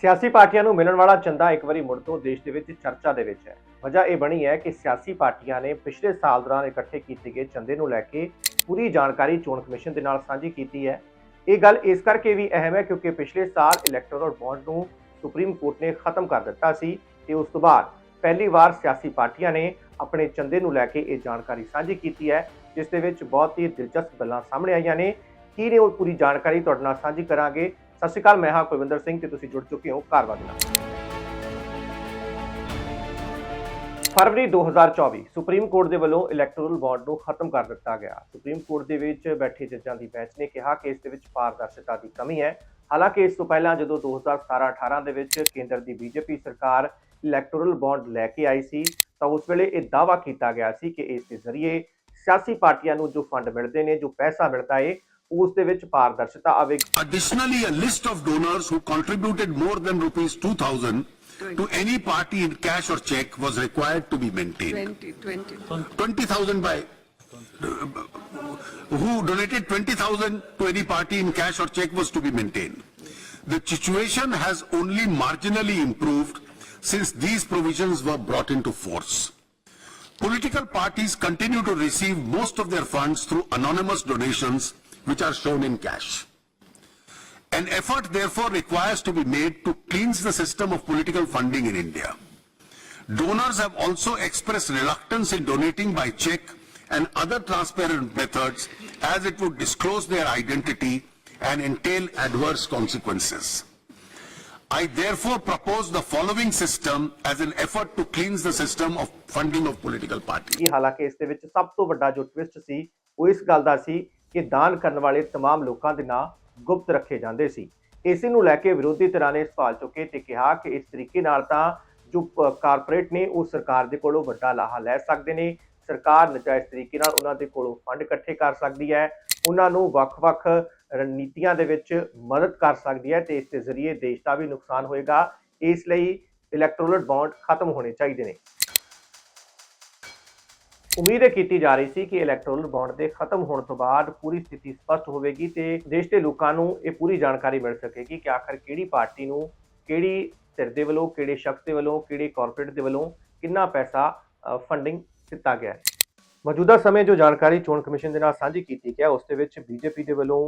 ਸਿਆਸੀ ਪਾਰਟੀਆਂ ਨੂੰ ਮਿਲਣ ਵਾਲਾ ਚੰਦਾ ਇੱਕ ਵਾਰੀ ਮੁੜ ਤੋਂ ਦੇਸ਼ ਦੇ ਵਿੱਚ ਚਰਚਾ ਦੇ ਵਿੱਚ ਹੈ। ਵਜ੍ਹਾ ਇਹ ਬਣੀ ਹੈ ਕਿ ਸਿਆਸੀ ਪਾਰਟੀਆਂ ਨੇ ਪਿਛਲੇ ਸਾਲ ਦੌਰਾਨ ਇਕੱਠੇ ਕੀਤੇ ਗਏ ਚੰਦੇ ਨੂੰ ਲੈ ਕੇ ਪੂਰੀ ਜਾਣਕਾਰੀ ਚੋਣ ਕਮਿਸ਼ਨ ਦੇ ਨਾਲ ਸਾਂਝੀ ਕੀਤੀ ਹੈ। ਇਹ ਗੱਲ ਇਸ ਕਰਕੇ ਵੀ ਅਹਿਮ ਹੈ ਕਿਉਂਕਿ ਪਿਛਲੇ ਸਾਲ ਇਲੈਕਟੋਰਲ ਬੌਂਡ ਨੂੰ ਸੁਪਰੀਮ ਕੋਰਟ ਨੇ ਖਤਮ ਕਰ ਦਿੱਤਾ ਸੀ ਤੇ ਉਸ ਤੋਂ ਬਾਅਦ ਪਹਿਲੀ ਵਾਰ ਸਿਆਸੀ ਪਾਰਟੀਆਂ ਨੇ ਆਪਣੇ ਚੰਦੇ ਨੂੰ ਲੈ ਕੇ ਇਹ ਜਾਣਕਾਰੀ ਸਾਂਝੀ ਕੀਤੀ ਹੈ, ਜਿਸ ਦੇ ਵਿੱਚ ਬਹੁਤ ਹੀ ਦਿਲਚਸਪ ਗੱਲਾਂ ਸਾਹਮਣੇ ਆਈਆਂ ਨੇ। ਕੀ ਨੇ ਉਹ ਪੂਰੀ ਜਾਣਕਾਰੀ ਤੁਹਾਡੇ ਨਾਲ ਸਾਂਝੀ ਕਰਾਂਗੇ। ਸਤਿ ਸ਼੍ਰੀ ਅਕਾਲ, ਮੈਂ ਹਾਂ ਕੁਲਵਿੰਦਰ ਸਿੰਘ ਤੇ ਤੁਸੀਂ ਜੁੜ ਚੁੱਕੇ ਹੋ ਕਾਰਵਾਈ ਨਾਲ। ਫਰਵਰੀ 2024 ਸੁਪਰੀਮ ਕੋਰਟ ਦੇ ਵੱਲੋਂ ਇਲੈਕਟੋਰਲ ਬੌਂਡ ਨੂੰ ਖਤਮ ਕਰ ਦਿੱਤਾ ਗਿਆ। ਸੁਪਰੀਮ ਕੋਰਟ ਦੇ ਵਿੱਚ ਬੈਠੇ ਜੱਜਾਂ ਦੀ ਬੈਂਚ ਨੇ ਕਿਹਾ ਕਿ ਇਸ ਦੇ ਵਿੱਚ ਪਾਰਦਰਸ਼ਤਾ ਦੀ ਕਮੀ ਹੈ। ਹਾਲਾਂਕਿ ਇਸ ਤੋਂ ਪਹਿਲਾਂ ਜਦੋਂ 2017-18 ਦੇ ਵਿੱਚ ਕੇਂਦਰ ਦੀ ਬੀਜੇਪੀ ਸਰਕਾਰ ਇਲੈਕਟੋਰਲ ਬੌਂਡ ਲੈ ਕੇ ਆਈ ਸੀ, ਤਾਂ ਉਸ ਵੇਲੇ ਇਹ ਦਾਅਵਾ ਕੀਤਾ ਗਿਆ ਸੀ ਕਿ ਇਸ ਦੇ ਜ਼ਰੀਏ ਸਿਆਸੀ ਪਾਰਟੀਆਂ ਨੂੰ ਜੋ ਫੰਡ ਮਿਲਦੇ ਨੇ, ਜੋ ਪੈਸਾ ਮਿਲਦਾ ਏ ਉਸ ਦੇ ਵਿੱਚ ਪਾਰਦਰਸ਼ਤਾ ਆਵੇਗੀ Additionally, a list of donors who contributed more than rupees 2000 to any party in cash or check was required to be maintained. 20, 20. 20,000 by who donated 20,000 to any party in cash or check was to be maintained. The situation has only marginally improved since these provisions were brought into force. Political parties continue to receive most of their funds through anonymous donations which are shown in cash. An effort therefore requires to be made to cleanse the system of political funding in India. Donors have also expressed reluctance in donating by check and other transparent methods as it would disclose their identity and entail adverse consequences. I therefore propose the following system as an effort to cleanse the system of funding of political parties. ਕਿ ਹਾਲਾਂਕਿ ਇਸ ਦੇ ਵਿੱਚ ਸਭ ਤੋਂ ਵੱਡਾ ਜੋ twist ਸੀ ਉਹ ਇਸ ਗੱਲ ਦਾ ਸੀ ਕਿ ਦਾਨ ਕਰਨ ਵਾਲੇ तमाम ਲੋਕਾਂ ਦੇ ਨਾਂ ਗੁਪਤ ਰੱਖੇ ਜਾਂਦੇ ਸੀ ਇਸੇ ਨੂੰ ਲੈ ਕੇ ਵਿਰੋਧੀ ਧਿਰਾਂ ਨੇ ਸਵਾਲ ਚੁੱਕੇ ਤੇ ਕਿਹਾ ਕਿ ਇਸ ਤਰੀਕੇ ਨਾਲ ਤਾਂ ਜੋ ਪ- ਕਾਰਪੋਰੇਟ ਨੇ ਉਹ ਸਰਕਾਰ ਦੇ ਕੋਲੋਂ ਵੱਡਾ ਲਾਹਾ ਲੈ ਸਕਦੇ ਨੇ ਸਰਕਾਰ ਨਜਾਇਜ਼ ਤਰੀਕੇ ਨਾਲ ਉਹਨਾਂ ਦੇ ਕੋਲੋਂ ਫੰਡ ਇਕੱਠੇ ਕਰ ਸਕਦੀ ਹੈ ਉਹਨਾਂ ਨੂੰ ਵੱਖ-ਵੱਖ ਰਣਨੀਤੀਆਂ ਦੇ ਵਿੱਚ ਮਦਦ ਕਰ ਸਕਦੀ ਹੈ ਤੇ ਇਸ ਦੇ ਜ਼ਰੀਏ ਦੇਸ਼ ਦਾ ਵੀ ਨੁਕਸਾਨ ਹੋਏਗਾ ਇਸ ਲਈ ਇਲੈਕਟੋਰਲ ਬੌਂਡ ਖਤਮ ਹੋਣੇ ਚਾਹੀਦੇ ਨੇ ਉਮੀਦ ਇਹ ਕੀਤੀ ਜਾ ਰਹੀ ਸੀ ਕਿ ਇਲੈਕਟੋਰਲ ਬੌਂਡ ਦੇ ਖਤਮ ਹੋਣ ਤੋਂ ਬਾਅਦ ਪੂਰੀ ਸਥਿਤੀ ਸਪਸ਼ਟ ਹੋਵੇਗੀ ਤੇ ਦੇਸ਼ ਦੇ ਲੋਕਾਂ ਨੂੰ ਇਹ ਪੂਰੀ ਜਾਣਕਾਰੀ ਮਿਲ ਸਕੇਗੀ ਕਿ ਆਖਰ ਕਿਹੜੀ ਪਾਰਟੀ ਨੂੰ ਕਿਹੜੀ ਧਿਰ ਦੇ ਵੱਲੋਂ, ਕਿਹੜੇ ਸ਼ਖਸ ਦੇ ਵੱਲੋਂ, ਕਿਹੜੇ ਕਾਰਪੋਰੇਟ ਦੇ ਵੱਲੋਂ ਕਿੰਨਾ ਪੈਸਾ ਫੰਡਿੰਗ ਦਿੱਤਾ ਗਿਆ ਹੈ। ਮੌਜੂਦਾ ਸਮੇਂ ਜੋ ਜਾਣਕਾਰੀ ਚੋਣ ਕਮਿਸ਼ਨ ਦੇ ਨਾਲ ਸਾਂਝੀ ਕੀਤੀ ਗਿਆ ਉਸ ਦੇ ਵਿੱਚ ਬੀਜੇਪੀ ਦੇ ਵੱਲੋਂ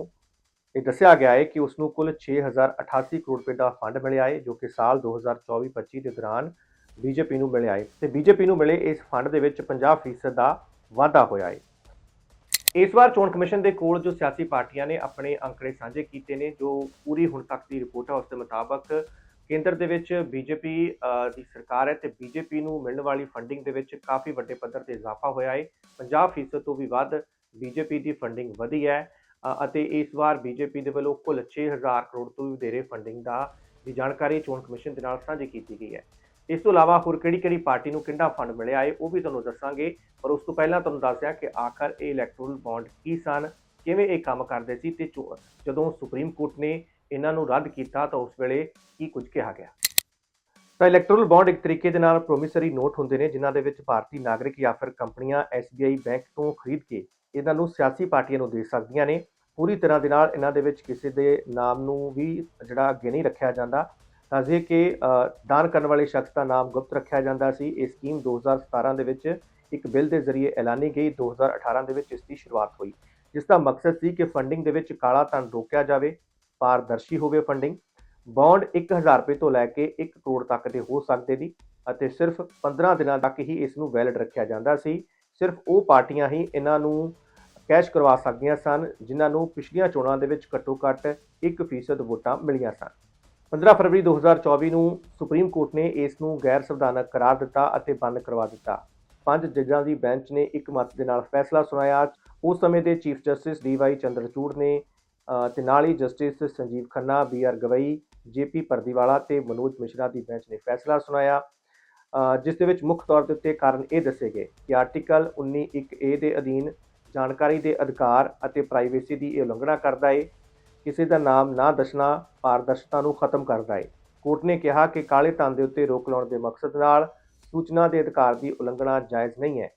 ਇਹ ਦੱਸਿਆ ਗਿਆ ਹੈ ਕਿ ਉਸ ਨੂੰ ਕੁੱਲ 6088 ਕਰੋੜ ਰੁਪਏ ਦਾ ਫੰਡ ਮਿਲਿਆ ਹੈ, ਜੋ ਕਿ ਸਾਲ 2024-25 ਦੇ ਦੌਰਾਨ ਬੀਜੇਪੀ ਨੂੰ ਮਿਲਿਆ ਹੈ ਤੇ ਬੀਜੇਪੀ ਨੂੰ ਮਿਲੇ ਇਸ ਫੰਡ ਦੇ ਵਿੱਚ 50% ਦਾ ਵਾਧਾ ਹੋਇਆ ਹੈ। ਇਸ ਵਾਰ ਚੋਣ ਕਮਿਸ਼ਨ ਦੇ ਕੋਲ ਜੋ ਸਿਆਸੀ ਪਾਰਟੀਆਂ ਨੇ ਆਪਣੇ ਅੰਕੜੇ ਸਾਂਝੇ ਕੀਤੇ ਨੇ, ਜੋ ਪੂਰੀ ਹੁਣ ਤੱਕ ਦੀ ਰਿਪੋਰਟ ਹੈ, ਉਸ ਦੇ ਮੁਤਾਬਕ ਕੇਂਦਰ ਦੇ ਵਿੱਚ ਬੀਜੇਪੀ ਦੀ ਸਰਕਾਰ ਹੈ ਤੇ ਬੀਜੇਪੀ ਨੂੰ ਮਿਲਣ ਵਾਲੀ ਫੰਡਿੰਗ ਦੇ ਵਿੱਚ ਕਾਫੀ ਵੱਡੇ ਪੱਧਰ ਤੇ ਇਜ਼ਾਫਾ ਹੋਇਆ ਹੈ। 50% ਤੋਂ ਵੀ ਵੱਧ ਬੀਜੇਪੀ ਦੀ ਫੰਡਿੰਗ ਵਧੀ ਹੈ ਅਤੇ ਇਸ ਵਾਰ ਬੀਜੇਪੀ ਦੇ ਵੱਲੋਂ ਕੁੱਲ 6000 ਕਰੋੜ ਤੋਂ ਵੀ ਵਧੇਰੇ ਫੰਡਿੰਗ ਦਾ ਦੀ ਜਾਣਕਾਰੀ ਚੋਣ ਕਮਿਸ਼ਨ ਦੇ ਨਾਲ ਸਾਂਝੀ ਕੀਤੀ ਗਈ ਹੈ। ਇਸ ਤੋਂ ਇਲਾਵਾ ਹੋਰ ਕਿਹੜੀ ਕਿਹੜੀ ਪਾਰਟੀ ਨੂੰ ਕਿੰਨਾ ਫੰਡ ਮਿਲਿਆ ਹੈ, ਉਹ ਵੀ ਤੁਹਾਨੂੰ ਦੱਸਾਂਗੇ। ਪਰ ਉਸ ਤੋਂ ਪਹਿਲਾਂ ਤੁਹਾਨੂੰ ਦੱਸ ਕਿ ਆਖਰ ਇਹ ਇਲੈਕਟ੍ਰੋਨਲ ਬੌਂਡ ਕੀ ਸਨ, ਕਿਵੇਂ ਇਹ ਕੰਮ ਕਰਦੇ ਸੀ ਤੇ ਚੋ- ਜਦੋਂ ਸੁਪਰੀਮ ਕੋਰਟ ਨੇ ਇਹਨਾਂ ਨੂੰ ਰੱਦ ਕੀਤਾ ਤਾਂ ਉਸ ਵੇਲੇ ਕੀ ਕੁਝ ਕਿਹਾ ਗਿਆ। ਤਾਂ ਇਲੈਕਟ੍ਰੋਨਲ ਬੌਂਡ ਇੱਕ ਤਰੀਕੇ ਦੇ ਨਾਲ ਪ੍ਰੋਮਿਸਰੀ ਨੋਟ ਹੁੰਦੇ ਨੇ, ਜਿਨ੍ਹਾਂ ਦੇ ਵਿੱਚ ਭਾਰਤੀ ਨਾਗਰਿਕ ਜਾਂ ਫਿਰ ਕੰਪਨੀਆਂ SBI ਬੈਂਕ ਤੋਂ ਖਰੀਦ ਕੇ ਇਹਨਾਂ ਨੂੰ ਸਿਆਸੀ ਪਾਰਟੀਆਂ ਨੂੰ ਦੇ ਸਕਦੀਆਂ ਨੇ। ਪੂਰੀ ਤਰ੍ਹਾਂ ਦੇ ਨਾਲ ਇਹਨਾਂ ਦੇ ਵਿੱਚ ਕਿਸੇ ਦੇ ਨਾਮ ਨੂੰ ਵੀ ਜਿਹੜਾ ਅੱਗੇ ਨਹੀਂ ਰੱਖਿਆ ਜਾਂਦਾ ਦੱਸਦੇ ਕਿ ਦਾਨ ਕਰਨ ਵਾਲੇ ਸ਼ਖਸ ਦਾ ਨਾਮ ਗੁਪਤ ਰੱਖਿਆ ਜਾਂਦਾ ਸੀ। ਇਹ ਸਕੀਮ 2017 ਦੇ ਵਿੱਚ ਇੱਕ ਬਿੱਲ ਦੇ ਜ਼ਰੀਏ ਐਲਾਨੀ ਗਈ। 2018 ਦੇ ਵਿੱਚ ਇਸ ਦੀ ਸ਼ੁਰੂਆਤ ਹੋਈ। ਜਿਸ ਦਾ ਮਕਸਦ ਸੀ ਕਿ ਫੰਡਿੰਗ ਦੇ ਵਿੱਚ ਕਾਲਾ ਧਨ ਰੋਕਿਆ ਜਾਵੇ, ਪਾਰਦਰਸ਼ੀ ਹੋਵੇ ਫੰਡਿੰਗ। ਬੌਂਡ 1000 ਰੁਪਏ ਤੋਂ ਲੈ ਕੇ 1 ਕਰੋੜ ਤੱਕ ਦੇ ਹੋ ਸਕਦੇ ਦੀ ਅਤੇ ਸਿਰਫ 15 ਦਿਨਾਂ ਤੱਕ ਹੀ ਇਸ ਨੂੰ ਵੈਲਿਡ ਰੱਖਿਆ ਜਾਂਦਾ ਸੀ। ਸਿਰਫ ਉਹ ਪਾਰਟੀਆਂ ਹੀ ਇਹਨਾਂ ਨੂੰ ਕੈਸ਼ ਕਰਵਾ ਸਕਦੀਆਂ ਸਨ, ਜਿਨ੍ਹਾਂ ਨੂੰ ਪਿਛਲੀਆਂ ਚੋਣਾਂ ਦੇ ਵਿੱਚ ਘੱਟੋ-ਘੱਟ 1% ਵੋਟਾਂ ਮਿਲੀਆਂ ਸਨ। 15 ਫਰਵਰੀ 2024 ਨੂੰ ਸੁਪਰੀਮ ਕੋਰਟ ਨੇ ਇਸ ਨੂੰ ਗੈਰ ਸੰਵਿਧਾਨਕ ਕਰਾਰ ਦਿੱਤਾ ਅਤੇ ਬੰਦ ਕਰਵਾ ਦਿੱਤਾ। ਪੰਜ ਜੱਜਾਂ ਦੀ ਬੈਂਚ ਨੇ ਇੱਕ ਮਤ ਦੇ ਨਾਲ ਫੈਸਲਾ ਸੁਣਾਇਆ। ਉਸ ਸਮੇਂ ਦੇ chief justice D Y Chandrachud ਨੇ ਅ, ਤੇ ਨਾਲ ਹੀ justice Sanjiv Khanna B R Gavai JP Pardiwala ਤੇ ਮਨੋਜ ਮਿਸ਼ਰਾ ਦੀ ਬੈਂਚ ਨੇ ਫੈਸਲਾ ਸੁਣਾਇਆ ਜਿਸ ਦੇ ਵਿੱਚ ਮੁੱਖ ਤੌਰ ਦੇ ਉੱਤੇ ਕਾਰਨ ਇਹ ਦੱਸੇ ਗਏ ਕਿ ਆਰਟੀਕਲ 19(1) ਏ ਦੇ ਅਧੀਨ ਜਾਣਕਾਰੀ ਦੇ ਅਧਿਕਾਰ ਅਤੇ ਪ੍ਰਾਈਵੇਸੀ ਦੀ ਇਹ ਉਲੰਘਣਾ ਕਰਦਾ ਏ। ਕਿਸੇ ਦਾ ਨਾਮ ਨਾ ਦੱਸਣਾ ਪਾਰਦਰਸ਼ਤਾ ਨੂੰ ਖਤਮ ਕਰਦਾ ਹੈ ਕੋਰਟ ਨੇ ਕਿਹਾ ਕਿ ਕਾਲੇ ਧਨ ਦੇ ਉੱਤੇ ਰੋਕ ਲਾਉਣ ਦੇ ਮਕਸਦ ਨਾਲ ਸੂਚਨਾ ਦੇ ਅਧਿਕਾਰ ਦੀ ਉਲੰਘਣਾ ਜਾਇਜ਼ ਨਹੀਂ ਹੈ।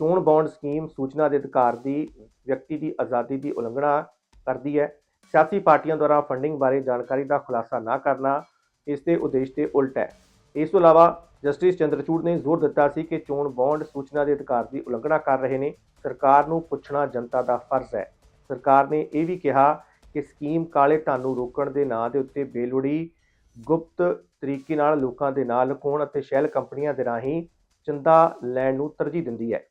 ਚੋਣ ਬੌਂਡ ਸਕੀਮ ਸੂਚਨਾ ਦੇ ਅਧਿਕਾਰ ਦੀ, ਵਿਅਕਤੀ ਦੀ ਆਜ਼ਾਦੀ ਦੀ ਉਲੰਘਣਾ ਕਰਦੀ ਹੈ। ਸਿਆਸੀ ਪਾਰਟੀਆਂ ਦੁਆਰਾ ਫੰਡਿੰਗ ਬਾਰੇ ਜਾਣਕਾਰੀ ਦਾ ਖੁਲਾਸਾ ਨਾ ਕਰਨਾ ਇਸ ਦੇ ਉਦੇਸ਼ ਦੇ ਉਲਟ ਹੈ। ਇਸ ਤੋਂ ਇਲਾਵਾ ਜਸਟਿਸ ਚੰਦਰਚੂੜ ਨੇ ਜ਼ੋਰ ਦਿੱਤਾ ਸੀ ਕਿ ਚੋਣ ਬੌਂਡ ਸੂਚਨਾ ਦੇ ਅਧਿਕਾਰ ਦੀ ਉਲੰਘਣਾ ਕਰ ਰਹੇ ਨੇ। ਸਰਕਾਰ ਨੂੰ ਪੁੱਛਣਾ ਜਨਤਾ ਦਾ ਫਰਜ਼ ਹੈ। ਸਰਕਾਰ ਨੇ ਇਹ ਵੀ ਕਿਹਾ ਕਿ ਸਕੀਮ ਕਾਲੇ ਧਨ ਨੂੰ ਰੋਕਣ ਦੇ ਨਾਂ ਦੇ ਉੱਤੇ ਬੇਲੋੜੀ ਗੁਪਤ ਤਰੀਕੇ ਨਾਲ ਲੋਕਾਂ ਦੇ ਨਾਲ ਲੁਕਾਉਣ ਅਤੇ ਸ਼ੈਲ ਕੰਪਨੀਆਂ ਦੇ ਰਾਹੀਂ ਚੰਦਾ ਲੈਣ ਨੂੰ ਤਰਜੀਹ ਦਿੰਦੀ ਹੈ।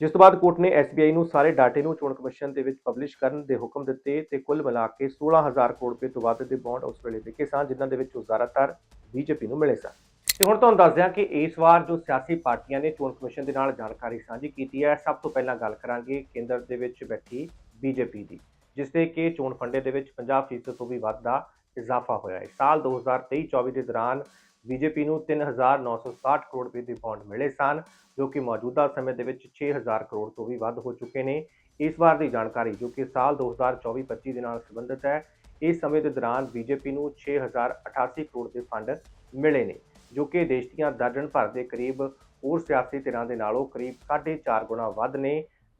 ਜਿਸ ਤੋਂ ਬਾਅਦ ਕੋਰਟ ਨੇ SBI ਨੂੰ ਸਾਰੇ ਡਾਟੇ ਨੂੰ ਚੋਣ ਕਮਿਸ਼ਨ ਦੇ ਵਿੱਚ ਪਬਲਿਸ਼ ਕਰਨ ਦੇ ਹੁਕਮ ਦਿੱਤੇ ਤੇ ਕੁੱਲ ਮਿਲਾ ਕੇ 16000 ਕਰੋੜ ਰੁਪਏ ਤੋਂ ਵੱਧ ਦੇ ਬੌਂਡ ਉਸ ਵੇਲੇ ਵਿਕੇ ਸਨ ਜਿਨ੍ਹਾਂ ਦੇ ਵਿੱਚੋਂ ਜ਼ਿਆਦਾਤਰ ਬੀਜੇਪੀ ਨੂੰ ਮਿਲੇ ਸਨ ਤੇ ਹੁਣ ਤੁਹਾਨੂੰ ਦੱਸਦੇ ਹਾਂ ਕਿ ਇਸ ਵਾਰ ਜੋ ਸਿਆਸੀ ਪਾਰਟੀਆਂ ਨੇ ਚੋਣ ਕਮਿਸ਼ਨ ਦੇ ਨਾਲ ਜਾਣਕਾਰੀ ਸਾਂਝੀ ਕੀਤੀ ਹੈ, ਸਭ ਤੋਂ ਪਹਿਲਾਂ ਗੱਲ ਕਰਾਂਗੇ ਕੇਂਦਰ ਦੇ ਵਿੱਚ ਬੈਠੀ ਬੀਜੇਪੀ ਦੀ। ਜਿਸ ਦੇ ਕਿ ਚੋਣ ਫੰਡੇ ਦੇ ਵਿੱਚ 50% ਤੋਂ ਵੀ ਵੱਧ ਦਾ ਇਜ਼ਾਫਾ ਹੋਇਆ ਹੈ। ਸਾਲ 2023-24 ਦੇ ਦੌਰਾਨ ਬੀਜੇਪੀ ਨੂੰ 3960 ਕਰੋੜ ਰੁਪਏ ਦੇ ਬੌਂਡ ਮਿਲੇ ਸਨ, ਜੋ ਕਿ ਮੌਜੂਦਾ ਸਮੇਂ ਦੇ ਵਿੱਚ 6000 ਕਰੋੜ ਤੋਂ ਵੀ ਵੱਧ ਹੋ ਚੁੱਕੇ ਨੇ। ਇਸ ਵਾਰ ਦੀ ਜਾਣਕਾਰੀ, ਜੋ ਕਿ ਸਾਲ 2024-25 ਦੇ ਨਾਲ ਸੰਬੰਧਿਤ ਹੈ, ਇਸ ਸਮੇਂ ਦੇ ਦੌਰਾਨ ਬੀਜੇਪੀ ਨੂੰ 6088 ਕਰੋੜ ਦੇ ਫੰਡ ਮਿਲੇ ਨੇ, ਜੋ ਕਿ ਦੇਸ਼ ਦੀਆਂ ਦਰਜਨ ਭਰ ਦੇ ਕਰੀਬ ਹੋਰ ਸਿਆਸੀ ਧਿਰਾਂ ਦੇ ਨਾਲੋਂ ਕਰੀਬ 4.5 ਗੁਣਾ ਵੱਧ ਨੇ,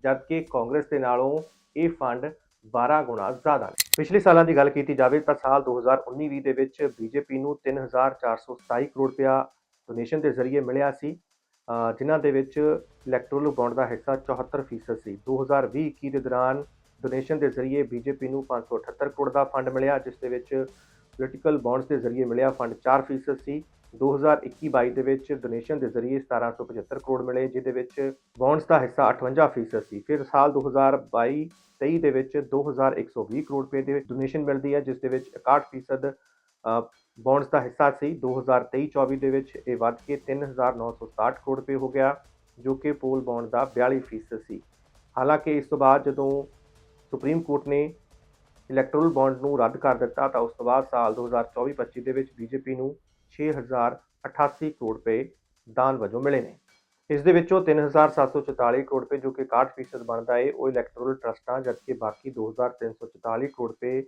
ਜਦਕਿ ਕਾਂਗਰਸ ਦੇ ਨਾਲੋਂ ਇਹ ਫੰਡ 12 ਗੁਣਾ ਜ਼ਿਆਦਾ ਨੇ। ਪਿਛਲੇ ਸਾਲਾਂ ਦੀ ਗੱਲ ਕੀਤੀ ਜਾਵੇ ਤਾਂ ਸਾਲ 2019-20 ਦੇ ਵਿੱਚ ਬੀਜੇਪੀ ਨੂੰ 3427 ਕਰੋੜ ਰੁਪਇਆ ਡੋਨੇਸ਼ਨ ਦੇ ਜ਼ਰੀਏ ਮਿਲਿਆ ਸੀ ਜਿਨ੍ਹਾਂ ਦੇ ਵਿੱਚ ਇਲੈਕਟੋਰਲ ਬੌਂਡ ਦਾ ਹਿੱਸਾ 74% ਸੀ। 2020-21 ਦੇ ਦੌਰਾਨ ਡੋਨੇਸ਼ਨ ਦੇ ਜ਼ਰੀਏ ਬੀਜੇਪੀ ਨੂੰ 578 ਕਰੋੜ ਦਾ ਫੰਡ ਮਿਲਿਆ, ਜਿਸ ਦੇ ਵਿੱਚ ਪੋਲੀਟੀਕਲ ਬੌਂਡਸ ਦੇ ਜ਼ਰੀਏ ਮਿਲਿਆ ਫੰਡ 4% ਸੀ। 2021-22 ਦੇ ਵਿੱਚ ਡੋਨੇਸ਼ਨ ਦੇ ਜ਼ਰੀਏ 1775 ਕਰੋੜ ਮਿਲੇ, ਜਿਹਦੇ ਵਿੱਚ ਬੌਂਡਸ ਦਾ ਹਿੱਸਾ 58% ਸੀ। ਫਿਰ ਸਾਲ 2022 23 ਦੇ ਵਿੱਚ 2120 ਕਰੋੜ ਰੁਪਏ ਦੇ ਡੋਨੇਸ਼ਨ ਮਿਲਦੀ ਹੈ, ਜਿਸ ਦੇ ਵਿੱਚ 61% ਬੌਂਡਸ ਦਾ ਹਿੱਸਾ ਸੀ। 2023-24 ਦੇ ਵਿੱਚ ਇਹ ਵੱਧ ਕੇ 3960 ਕਰੋੜ ਰੁਪਏ ਹੋ ਗਿਆ, ਜੋ ਕਿ ਪੋਲ ਬੌਂਡ ਦਾ 42% ਸੀ। ਹਾਲਾਂਕਿ ਇਸ ਤੋਂ ਬਾਅਦ ਜਦੋਂ ਸੁਪਰੀਮ ਕੋਰਟ ਨੇ ਇਲੈਕਟੋਰਲ ਬੌਂਡ ਨੂੰ ਰੱਦ ਕਰ ਦਿੱਤਾ, ਤਾਂ ਉਸ ਤੋਂ ਬਾਅਦ ਸਾਲ 2024-25 ਦੇ ਵਿੱਚ ਬੀਜੇਪੀ ਨੂੰ 6088 ਕਰੋੜ ਰੁਪਏ ਦਾਨ ਵਜੋਂ ਮਿਲੇ ਨੇ। ਇਸ ਦੇ ਵਿੱਚੋਂ 3744 ਕਰੋੜ ਰੁਪਏ ਜੋ ਕਿ 61% ਬਣਦਾ ਹੈ ਉਹ ਇਲੈਕਟੋਰਲ ਟਰਸਟਾਂ ਜਦਕਿ ਬਾਕੀ 2344 ਕਰੋੜ ਰੁਪਏ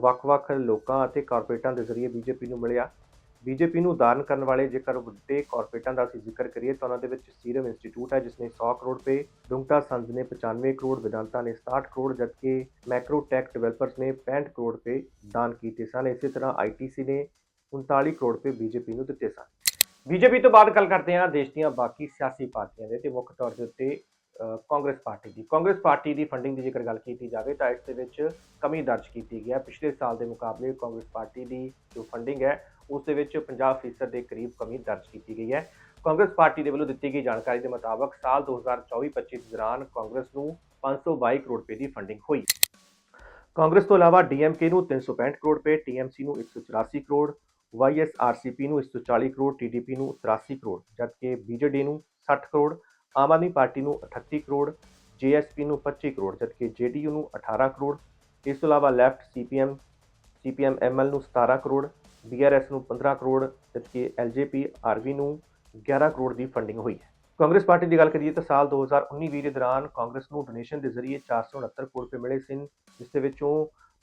ਵੱਖ-ਵੱਖ ਲੋਕਾਂ ਅਤੇ ਕਾਰਪੋਰੇਟਾਂ ਦੇ ਜ਼ਰੀਏ ਬੀਜੇਪੀ ਨੂੰ ਮਿਲਿਆ। ਬੀਜੇਪੀ ਨੂੰ ਦਾਨ ਕਰਨ ਵਾਲੇ ਜੇਕਰ ਵੱਡੇ ਕਾਰਪੋਰੇਟਾਂ ਦਾ ਅਸੀਂ ਜ਼ਿਕਰ ਕਰੀਏ ਤਾਂ ਉਹਨਾਂ ਦੇ ਵਿੱਚ ਸੀਰਮ ਇੰਸਟੀਚਿਊਟ ਹੈ ਜਿਸ ਨੇ 100 ਕਰੋੜ ਰੁਪਏ ਡੁੰਗਟਾ ਸੰਜ਼ ਨੇ 95 ਕਰੋੜ, ਵਿਦਾਂਤਾ ਨੇ 67 ਕਰੋੜ ਜਦਕਿ ਮੈਕਰੋਟੈਕ ਡਿਵੈਲਪਰਸ ਨੇ 65 ਕਰੋੜ ਰੁਪਏ ਦਾਨ ਕੀਤੇ ਸਨ। ਇਸੇ ਤਰ੍ਹਾਂ ਆਈਟੀਸੀ ਨੇ 39 ਕਰੋੜ ਰੁਪਏ ਬੀਜੇਪੀ ਨੂੰ ਦਿੱਤੇ ਸਨ। ਬੀਜੇਪੀ ਤੋਂ ਬਾਅਦ ਗੱਲ ਕਰਦੇ ਹਾਂ ਦੇਸ਼ ਦੀਆਂ ਬਾਕੀ ਸਿਆਸੀ ਪਾਰਟੀਆਂ ਦੇ ਤੇ ਮੁੱਖ ਤੌਰ ਦੇ ਉੱਤੇ ਕਾਂਗਰਸ ਪਾਰਟੀ ਦੀ। ਕਾਂਗਰਸ ਪਾਰਟੀ ਦੀ ਫੰਡਿੰਗ ਦੀ ਜੇਕਰ ਗੱਲ ਕੀਤੀ ਜਾਵੇ ਤਾਂ ਇਸ ਦੇ ਵਿੱਚ ਕਮੀ ਦਰਜ ਕੀਤੀ ਗਈ ਹੈ। ਪਿਛਲੇ ਸਾਲ ਦੇ ਮੁਕਾਬਲੇ ਕਾਂਗਰਸ ਪਾਰਟੀ ਦੀ ਜੋ ਫੰਡਿੰਗ ਹੈ, ਉਸ ਦੇ ਵਿੱਚ 50% ਦੇ ਕਰੀਬ ਕਮੀ ਦਰਜ ਕੀਤੀ ਗਈ ਹੈ। ਕਾਂਗਰਸ ਪਾਰਟੀ ਦੇ ਵੱਲੋਂ ਦਿੱਤੀ ਗਈ ਜਾਣਕਾਰੀ ਦੇ ਮੁਤਾਬਕ ਸਾਲ 2024-25 ਦੇ ਦੌਰਾਨ ਕਾਂਗਰਸ ਨੂੰ 522 ਕਰੋੜ ਰੁਪਏ ਦੀ ਫੰਡਿੰਗ ਹੋਈ। ਕਾਂਗਰਸ ਤੋਂ ਇਲਾਵਾ ਡੀਐਮਕੇ ਨੂੰ 365 ਕਰੋੜ ਰੁਪਏ ਟੀਐਮਸੀ ਨੂੰ 184 ਕਰੋੜ ਵਾਈਐਸਆਰਸੀਪੀ ਨੂੰ 140 ਕਰੋੜ ਟੀਡੀਪੀ ਨੂੰ 83 ਕਰੋੜ, ਜਦਕਿ ਬੀਜੇਡੀ ਨੂੰ 60 ਕਰੋੜ, ਆਮ ਆਦਮੀ ਪਾਰਟੀ ਨੂੰ 38 ਕਰੋੜ ਜੇਐਸਪੀ ਨੂੰ 25 ਕਰੋੜ, ਜਦਕਿ ਜੇਡੀਯੂ ਨੂੰ 18 ਕਰੋੜ, ਇਸ ਤੋਂ ਇਲਾਵਾ ਲੈਫਟ ਸੀਪੀਐਮ ਸੀਪੀਐਮ ਐਮਐਲ ਨੂੰ 17 ਕਰੋੜ ਬੀਆਰਐਸ ਨੂੰ 15 ਕਰੋੜ, ਜਦਕਿ ਐਲਜੇਪੀ ਆਰਵੀ ਨੂੰ 11 ਕਰੋੜ ਦੀ ਫੰਡਿੰਗ ਹੋਈ ਹੈ। ਕਾਂਗਰਸ ਪਾਰਟੀ ਦੀ ਗੱਲ ਕਰੀਏ ਤਾਂ ਸਾਲ 2019-20 ਦੇ ਦੌਰਾਨ ਕਾਂਗਰਸ ਨੂੰ ਡੋਨੇਸ਼ਨ ਦੇ ਜ਼ਰੀਏ 469 ਕਰੋੜ ਰੁਪਏ ਮਿਲੇ ਸਨ, ਜਿਸ ਦੇ ਵਿੱਚੋਂ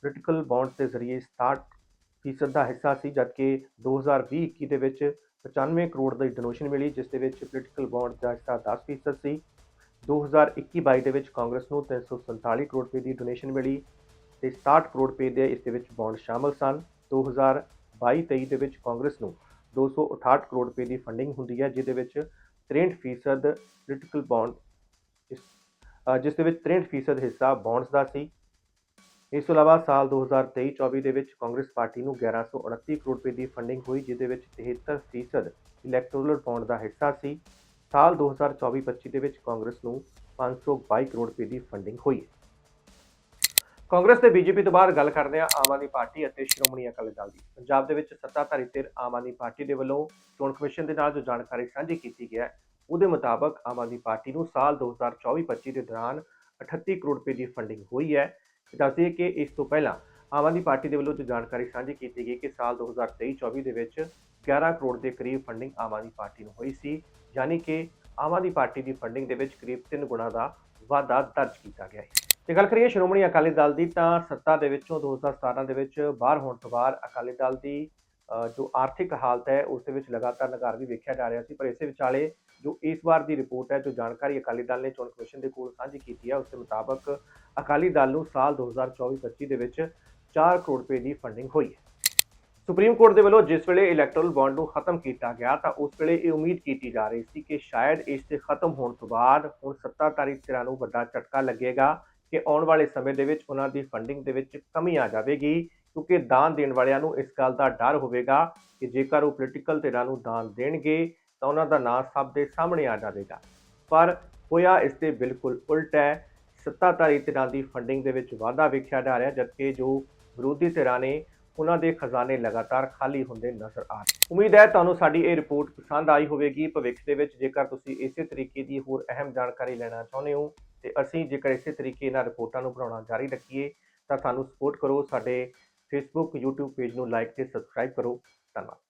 ਪੋਲੀਟੀਕਲ ਬੌਂਡਸ ਦੇ ਜ਼ਰੀਏ 67 ਫੀਸਦ ਦਾ ਹਿੱਸਾ ਸੀ, ਜਦਕਿ 2020-21 ਦੇ ਵਿੱਚ 95 ਕਰੋੜ ਦੀ ਡੋਨੇਸ਼ਨ ਮਿਲੀ, ਜਿਸ ਦੇ ਵਿੱਚ ਪੋਲੀਟੀਕਲ ਬੌਂਡ ਦਾ ਹਿੱਸਾ 10 ਫੀਸਦ ਸੀ। 2021-22 ਦੇ ਵਿੱਚ ਕਾਂਗਰਸ ਨੂੰ 347 ਕਰੋੜ ਰੁਪਏ ਦੀ ਡੋਨੇਸ਼ਨ ਮਿਲੀ ਤੇ 67 ਕਰੋੜ ਰੁਪਏ ਦੇ ਇਸ ਦੇ ਵਿੱਚ ਬੌਂਡ ਸ਼ਾਮਲ ਸਨ। 2022-23 ਦੇ ਵਿੱਚ ਕਾਂਗਰਸ ਨੂੰ 268 ਕਰੋੜ ਰੁਪਏ ਦੀ ਫੰਡਿੰਗ ਹੁੰਦੀ ਹੈ, ਜਿਹਦੇ ਵਿੱਚ 63 ਫੀਸਦ ਪੋਲੀਟੀਕਲ ਬੌਂਡ ਇਸ ਜਿਸ ਦੇ ਵਿੱਚ 63 ਫੀਸਦ ਹਿੱਸਾ ਬੌਂਡਸ ਦਾ ਸੀ। ਇਸ ਤੋਂ ਇਲਾਵਾ ਸਾਲ 2023-24 ਦੇ ਵਿੱਚ ਕਾਂਗਰਸ ਪਾਰਟੀ ਨੂੰ 1129 ਕਰੋੜ ਰੁਪਏ ਦੀ ਫੰਡਿੰਗ ਹੋਈ ਜਿਹਦੇ ਵਿੱਚ 73 ਫੀਸਦ ਇਲੈਕਟੋਰਲ ਬੌਂਡ ਦਾ ਹਿੱਸਾ ਸੀ। ਸਾਲ 2024-25 ਦੇ ਵਿੱਚ ਕਾਂਗਰਸ ਨੂੰ 522 ਕਰੋੜ ਰੁਪਏ ਦੀ ਫੰਡਿੰਗ ਹੋਈ। ਹੈ ਕਾਂਗਰਸ ਤੇ ਬੀਜੇਪੀ ਤੋਂ ਬਾਅਦ ਗੱਲ ਕਰਦੇ ਹਾਂ ਆਮ ਆਦਮੀ ਪਾਰਟੀ ਅਤੇ ਸ਼੍ਰੋਮਣੀ ਅਕਾਲੀ ਦਲ ਦੀ। ਪੰਜਾਬ ਦੇ ਵਿੱਚ ਸੱਤਾਧਾਰੀ ਧਿਰ ਆਮ ਆਦਮੀ ਪਾਰਟੀ ਦੇ ਵੱਲੋਂ ਚੋਣ ਕਮਿਸ਼ਨ ਦੇ ਨਾਲ ਜੋ ਜਾਣਕਾਰੀ ਸਾਂਝੀ ਕੀਤੀ ਗਿਆ ਹੈ, ਉਹਦੇ ਮੁਤਾਬਕ ਆਮ ਆਦਮੀ ਪਾਰਟੀ ਨੂੰ ਸਾਲ 2024-25 ਦੇ ਦੌਰਾਨ 38 ਕਰੋੜ ਰੁਪਏ ਦੀ ਫੰਡਿੰਗ ਹੋਈ ਹੈ। ਦੱਸਦੇ ਕਿ ਇਸ ਤੋਂ ਪਹਿਲਾਂ ਆਮ ਆਦਮੀ ਪਾਰਟੀ ਦੇ ਵੱਲੋਂ ਜੋ ਜਾਣਕਾਰੀ ਸਾਂਝੀ ਕੀਤੀ ਗਈ ਕਿ ਸਾਲ 2023-24 ਦੇ ਵਿੱਚ 11 ਕਰੋੜ ਦੇ ਕਰੀਬ ਫੰਡਿੰਗ ਆਮ ਆਦਮੀ ਪਾਰਟੀ ਨੂੰ ਹੋਈ ਸੀ, ਯਾਨੀ ਕਿ ਆਮ ਆਦਮੀ ਪਾਰਟੀ ਦੀ ਫੰਡਿੰਗ ਦੇ ਵਿੱਚ ਕਰੀਬ 3 ਗੁਣਾ ਦਾ ਵਾਧਾ ਦਰਜ ਕੀਤਾ ਗਿਆ ਹੈ। ਜੇ ਗੱਲ ਕਰੀਏ ਸ਼੍ਰੋਮਣੀ ਅਕਾਲੀ ਦਲ ਦੀ, ਤਾਂ ਸੱਤਾ ਦੇ ਵਿੱਚੋਂ 2017 ਦੇ ਵਿੱਚ ਬਾਹਰ ਹੋਣ ਤੋਂ ਬਾਅਦ ਅਕਾਲੀ ਦਲ ਦੀ ਜੋ ਆਰਥਿਕ ਹਾਲਤ ਹੈ, ਉਸ ਦੇ ਵਿੱਚ ਲਗਾਤਾਰ ਨਗਾਰ ਵੀ ਵੇਖਿਆ ਜਾ ਰਿਹਾ ਸੀ, ਪਰ ਇਸੇ ਵਿਚਾਲੇ ਜੋ ਇਸ ਵਾਰ ਦੀ ਰਿਪੋਰਟ ਹੈ, ਜੋ ਜਾਣਕਾਰੀ ਅਕਾਲੀ ਦਲ ਨੇ ਚੋਣ ਕਮਿਸ਼ਨ ਦੇ ਕੋਲ ਸਾਂਝੀ ਕੀਤੀ ਹੈ, ਉਸ ਦੇ ਮੁਤਾਬਕ ਅਕਾਲੀ ਦਲ ਨੂੰ ਸਾਲ 2024-25 ਦੇ ਵਿੱਚ 4 ਕਰੋੜ ਰੁਪਏ ਦੀ ਫੰਡਿੰਗ ਹੋਈ ਹੈ। ਸੁਪਰੀਮ ਕੋਰਟ ਦੇ ਵੱਲੋਂ ਜਿਸ ਵੇਲੇ ਇਲੈਕਟੋਰਲ ਬੌਂਡ ਨੂੰ ਖਤਮ ਕੀਤਾ ਗਿਆ, ਤਾਂ ਉਸ ਵੇਲੇ ਇਹ ਉਮੀਦ ਕੀਤੀ ਜਾ ਰਹੀ ਸੀ ਕਿ ਸ਼ਾਇਦ ਇਸ ਦੇ ਖਤਮ ਹੋਣ ਤੋਂ ਬਾਅਦ ਹੁਣ ਸੱਤਾਧਾਰੀ ਧਿਰਾਂ ਨੂੰ ਵੱਡਾ ਝਟਕਾ ਲੱਗੇਗਾ ਕਿ ਆਉਣ ਵਾਲੇ ਸਮੇਂ ਦੇ ਵਿੱਚ ਉਹਨਾਂ ਦੀ ਫੰਡਿੰਗ ਦੇ ਵਿੱਚ ਕਮੀ ਆ ਜਾਵੇਗੀ। ਕਿਉਂਕਿ ਦਾਨ ਦੇਣ ਵਾਲਿਆਂ ਨੂੰ ਇਸ ਗੱਲ ਦਾ ਡਰ ਹੋਵੇਗਾ ਕਿ ਜੇਕਰ ਉਹ ਪੋਲੀਟੀਕਲ ਧਿਰਾਂ ਨੂੰ ਦਾਨ ਦੇਣਗੇ ਤਾਂ ਉਹਨਾਂ ਦਾ ਨਾਂ ਸਭ ਦੇ ਸਾਹਮਣੇ ਆ ਜਾਵੇਗਾ। ਪਰ ਹੋਇਆ ਇਸ ਦੇ ਬਿਲਕੁਲ ਉਲਟ ਹੈ। ਸੱਤਾਧਾਰੀ ਧਿਰਾਂ ਦੀ ਫੰਡਿੰਗ ਦੇ ਵਿੱਚ ਵਾਧਾ ਵੇਖਿਆ ਜਾ ਰਿਹਾ, ਜਦਕਿ ਜੋ ਵਿਰੋਧੀ ਧਿਰਾਂ ਨੇ, ਉਹਨਾਂ ਦੇ ਖਜ਼ਾਨੇ ਲਗਾਤਾਰ ਖਾਲੀ ਹੁੰਦੇ ਨਜ਼ਰ ਆ ਰਹੇ। ਉਮੀਦ ਹੈ ਤੁਹਾਨੂੰ ਸਾਡੀ ਇਹ ਰਿਪੋਰਟ ਪਸੰਦ ਆਈ ਹੋਵੇਗੀ। ਭਵਿੱਖ ਦੇ ਵਿੱਚ ਜੇਕਰ ਤੁਸੀਂ ਇਸੇ ਤਰੀਕੇ ਦੀ ਹੋਰ ਅਹਿਮ ਜਾਣਕਾਰੀ ਲੈਣਾ ਚਾਹੁੰਦੇ ਹੋ ਤੇ ਅਸੀਂ ਜੇਕਰ ਇਸੇ ਤਰੀਕੇ ਨਾਲ ਰਿਪੋਰਟਾਂ ਨੂੰ ਬਣਾਉਣਾ ਜਾਰੀ ਰੱਖੀਏ, ਤਾਂ ਸਾਨੂੰ ਸਪੋਰਟ ਕਰੋ। ਸਾਡੇ ਫੇਸਬੁੱਕ YouTube ਪੇਜ ਨੂੰ ਲਾਈਕ ਤੇ ਸਬਸਕ੍ਰਾਈਬ ਕਰੋ। ਧੰਨਵਾਦ।